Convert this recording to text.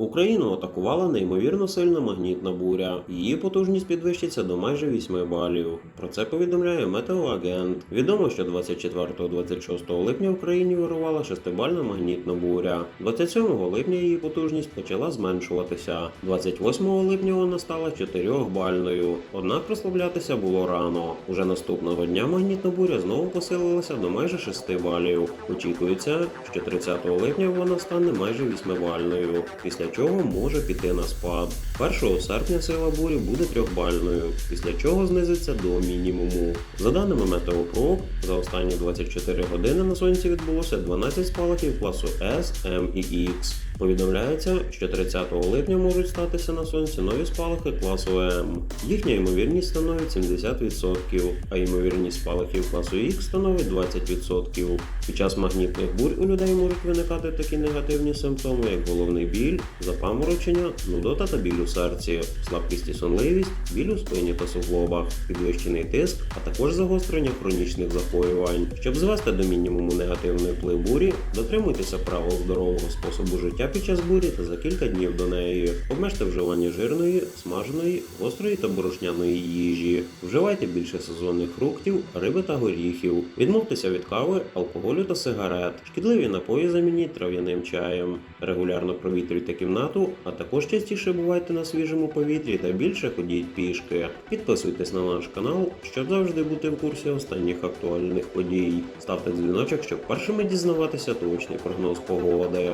Україну атакувала неймовірно сильна магнітна буря. Її потужність підвищиться до майже 8 балів. Про це повідомляє Метеоагент. Відомо, що 24-26 липня в Україні вирувала 6-бальна магнітна буря. 27 липня її потужність почала зменшуватися. 28 липня вона стала 4-бальною. Однак розслаблятися було рано. Уже наступного дня магнітна буря знову посилилася до майже 6 балів. Очікується, що 30 липня вона стане майже 8-бальною, після чого може піти на спад. 1 серпня сила бурі буде 3-бальною, після чого знизиться до мінімуму. За даними Метеопрок, за останні 24 години на сонці відбулося 12 спалахів класу S, M і X. Повідомляється, що 30 липня можуть статися на сонці нові спалахи класу М. Їхня ймовірність становить 70%, а ймовірність спалахів класу X становить 20%. Під час магнітних бурь у людей можуть виникати такі негативні симптоми, як головний біль, запаморочення, нудота та біль у серці, слабкість і сонливість, біль у спині та суглобах, підвищений тиск, а також загострення хронічних захворювань. Щоб звести до мінімуму негативний вплив бурі, дотримуйтеся правил здорового способу життя під час бурі та за кілька днів до неї. Обмежте вживання жирної, смаженої, гострої та борошняної їжі. Вживайте більше сезонних фруктів, риби та горіхів. Відмовтеся від кави, алкоголю та сигарет. Шкідливі напої замініть трав'яним чаєм. Регулярно провітрюйте кімнату, а також частіше бувайте на свіжому повітрі та більше ходіть пішки. Підписуйтесь на наш канал, щоб завжди бути в курсі останніх актуальних подій. Ставте дзвіночок, щоб першими дізнаватися точний прогноз погоди.